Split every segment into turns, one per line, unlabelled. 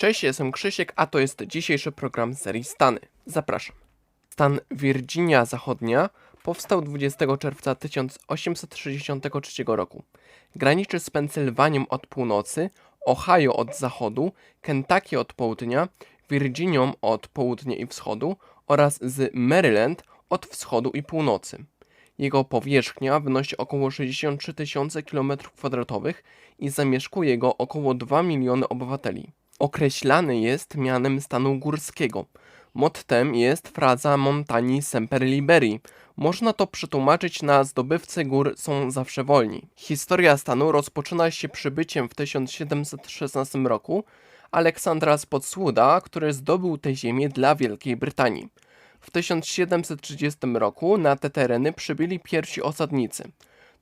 Cześć, jestem Krzysiek, a to jest dzisiejszy program serii Stany. Zapraszam. Stan Virginia Zachodnia powstał 20 czerwca 1863 roku. Graniczy z Pensylwanią od północy, Ohio od zachodu, Kentucky od południa, Virginią od południa i wschodu oraz z Maryland od wschodu i północy. Jego powierzchnia wynosi około 63 tysiące km2 i zamieszkuje go około 2 miliony obywateli. Określany jest mianem stanu górskiego. Mottem jest fraza Montani Semper Liberi. Można to przetłumaczyć na zdobywcy gór są zawsze wolni. Historia stanu rozpoczyna się przybyciem w 1716 roku Aleksandra z Podsłuda, który zdobył tę ziemię dla Wielkiej Brytanii. W 1730 roku na te tereny przybyli pierwsi osadnicy.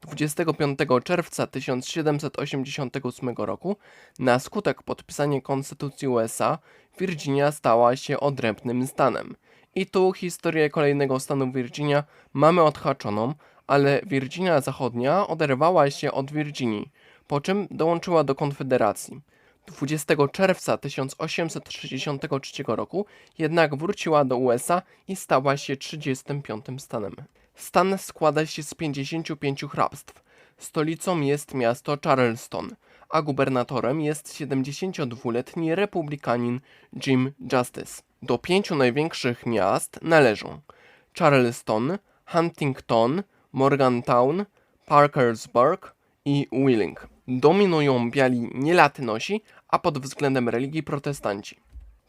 25 czerwca 1788 roku, na skutek podpisania Konstytucji USA, Virginia stała się odrębnym stanem. I tu historię kolejnego stanu Virginia mamy odhaczoną, ale Virginia Zachodnia oderwała się od Virginii, po czym dołączyła do Konfederacji. 20 czerwca 1863 roku jednak wróciła do USA i stała się 35 stanem. Stan składa się z 55 hrabstw. Stolicą jest miasto Charleston, a gubernatorem jest 72-letni republikanin Jim Justice. Do pięciu największych miast należą Charleston, Huntington, Morgantown, Parkersburg i Wheeling. Dominują biali nielatynosi, a pod względem religii protestanci.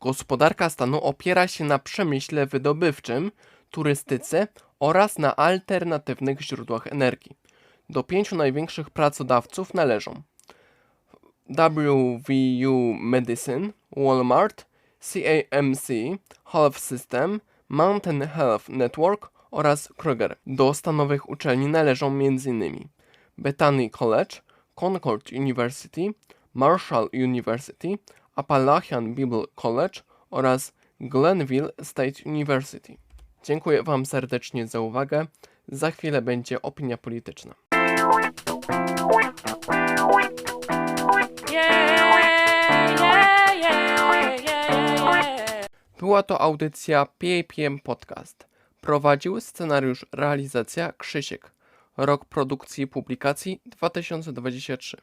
Gospodarka stanu opiera się na przemyśle wydobywczym, turystyce oraz na alternatywnych źródłach energii. Do pięciu największych pracodawców należą WVU Medicine, Walmart, CAMC, Health System, Mountain Health Network oraz Kroger. Do stanowych uczelni należą m.in. Bethany College, Concord University, Marshall University, Appalachian Bible College oraz Glenville State University. Dziękuję Wam serdecznie za uwagę. Za chwilę będzie opinia polityczna. Była to audycja PAPM Podcast. Prowadził scenariusz realizacja Krzysiek. Rok produkcji i publikacji 2023.